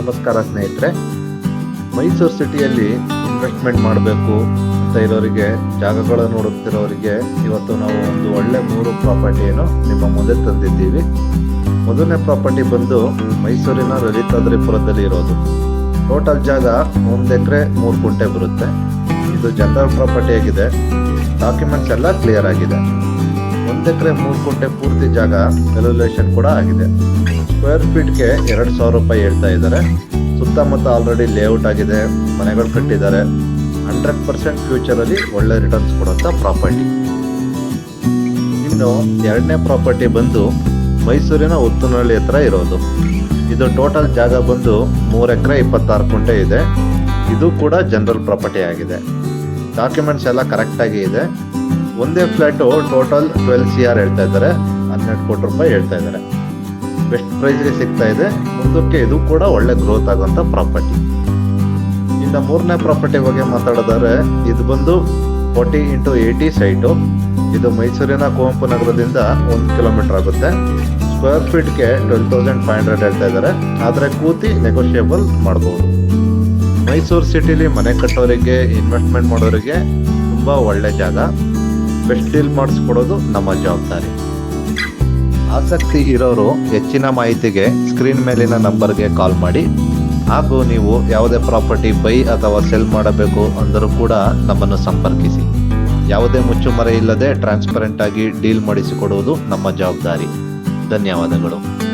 ನಮಸ್ಕಾರ ಸ್ನೇಹಿತರೆ. ಮೈಸೂರು ಸಿಟಿಯಲ್ಲಿ ಇನ್ವೆಸ್ಟ್ಮೆಂಟ್ ಮಾಡಬೇಕು ಅಂತ ಇರೋರಿಗೆ, ಜಾಗಗಳು ನೋಡುತ್ತಿರೋರಿಗೆ ಇವತ್ತು ನಾವು ಒಂದು ಒಳ್ಳೆ ಮೂರು ಪ್ರಾಪರ್ಟಿಯನ್ನು ನಿಮ್ಮ ಮುಂದೆ ತಂದಿದ್ದೀವಿ. ಮೊದಲನೇ ಪ್ರಾಪರ್ಟಿ ಬಂದು ಮೈಸೂರಿನ ಲಲಿತಾದ್ರಿಪುರದಲ್ಲಿ ಇರೋದು. ಟೋಟಲ್ ಜಾಗ ಒಂದು ಎಕರೆ ಮೂರು ಕುಂಟೆ ಬರುತ್ತೆ. ಇದು ಜನರಲ್ ಪ್ರಾಪರ್ಟಿ ಆಗಿದೆ. ಡಾಕ್ಯುಮೆಂಟ್ಸ್ ಎಲ್ಲ ಕ್ಲಿಯರ್ ಆಗಿದೆ. ಒಂದು ಎಕರೆ ಮೂರು ಕುಂಟೆ ಪೂರ್ತಿ ಜಾಗ ವೆಲ್ಯುಲೇಷನ್ ಕೂಡ ಆಗಿದೆ. ಸ್ಕ್ವೇರ್ ಫೀಟ್ಗೆ ಎರಡು ಸಾವಿರ ರೂಪಾಯಿ ಹೇಳ್ತಾ ಇದ್ದಾರೆ. ಸುತ್ತಮುತ್ತ ಆಲ್ರೆಡಿ ಲೇಔಟ್ ಆಗಿದೆ, ಮನೆಗಳು ಕಟ್ಟಿದ್ದಾರೆ. ಹಂಡ್ರೆಡ್ ಪರ್ಸೆಂಟ್ ಫ್ಯೂಚರಲ್ಲಿ ಒಳ್ಳೆ ರಿಟರ್ನ್ಸ್ ಕೊಡುವಂಥ ಪ್ರಾಪರ್ಟಿ ಇನ್ನು ಎರಡನೇ ಪ್ರಾಪರ್ಟಿ ಬಂದು ಮೈಸೂರಿನ ಉತ್ತನಹಳ್ಳಿ ಹತ್ರ ಇರೋದು. ಇದು ಟೋಟಲ್ ಜಾಗ ಬಂದು ಮೂರು ಎಕರೆ ಇಪ್ಪತ್ತಾರು ಕುಂಟೆ ಇದೆ. ಇದು ಕೂಡ ಜನರಲ್ ಪ್ರಾಪರ್ಟಿ ಆಗಿದೆ. ಡಾಕ್ಯುಮೆಂಟ್ಸ್ ಎಲ್ಲ ಕರೆಕ್ಟಾಗಿ ಇದೆ. ಒಂದೇ flat total twelve C R ಹೇಳ್ತಾ ಇದ್ದಾರೆ. ಹನ್ನೆರಡು ಕೋಟಿ ರೂಪಾಯಿ ಹೇಳ್ತಾ ಇದ್ದಾರೆ. ಬೆಸ್ಟ್ ಪ್ರೈಸ್ಗೆ ಸಿಗ್ತಾ ಇದೆ. ಮುಂದಕ್ಕೆ ಇದು ಕೂಡ ಒಳ್ಳೆ ಗ್ರೋತ್ ಆಗುವಂಥ ಪ್ರಾಪರ್ಟಿ ಇನ್ನು ಮೂರನೇ ಪ್ರಾಪರ್ಟಿ ಬಗ್ಗೆ ಮಾತಾಡೋದಾದ್ರೆ ಇದು ಬಂದು ಫೋರ್ಟಿ ಇಂಟು ಏಯ್ಟಿ ಸೈಟು ಇದು ಮೈಸೂರಿನ ಕುವೆಂಪು ನಗರದಿಂದ ಒಂದು ಕಿಲೋಮೀಟರ್ ಆಗುತ್ತೆ. ಸ್ಕ್ವೇರ್ ಫೀಟ್ಗೆ ಟ್ವೆಲ್ ತೌಸಂಡ್ ಫೈವ್ ಹಂಡ್ರೆಡ್ ಹೇಳ್ತಾ ಇದ್ದಾರೆ. ಆದರೆ ಕೂತಿ ನೆಗೋಷಿಯೇಬಲ್ ಮಾಡ್ಬೋದು. ಮೈಸೂರು ಸಿಟಿಲಿ ಮನೆ ಕಟ್ಟೋರಿಗೆ ಇನ್ವೆಸ್ಟ್ಮೆಂಟ್ ಮಾಡೋರಿಗೆ ತುಂಬ ಒಳ್ಳೆ ಜಾಗ. ಬೆಸ್ಟ್ ಡೀಲ್ ಮಾಡಿಸ್ಕೊಡೋದು ನಮ್ಮ ಜವಾಬ್ದಾರಿ. ಆಸಕ್ತಿ ಇರೋರು ಹೆಚ್ಚಿನ ಮಾಹಿತಿಗೆ ಸ್ಕ್ರೀನ್ ಮೇಲಿನ ನಂಬರ್ಗೆ ಕಾಲ್ ಮಾಡಿ. ಹಾಗೂ ನೀವು ಯಾವುದೇ ಪ್ರಾಪರ್ಟಿ ಬೈ ಅಥವಾ ಸೆಲ್ ಮಾಡಬೇಕು ಅಂದರೂ ಕೂಡ ನಮ್ಮನ್ನು ಸಂಪರ್ಕಿಸಿ. ಯಾವುದೇ ಮುಚ್ಚುಮರೆ ಇಲ್ಲದೆ ಟ್ರಾನ್ಸ್ಪರೆಂಟ್ ಆಗಿ ಡೀಲ್ ಮಾಡಿಸಿಕೊಡುವುದು ನಮ್ಮ ಜವಾಬ್ದಾರಿ. ಧನ್ಯವಾದಗಳು.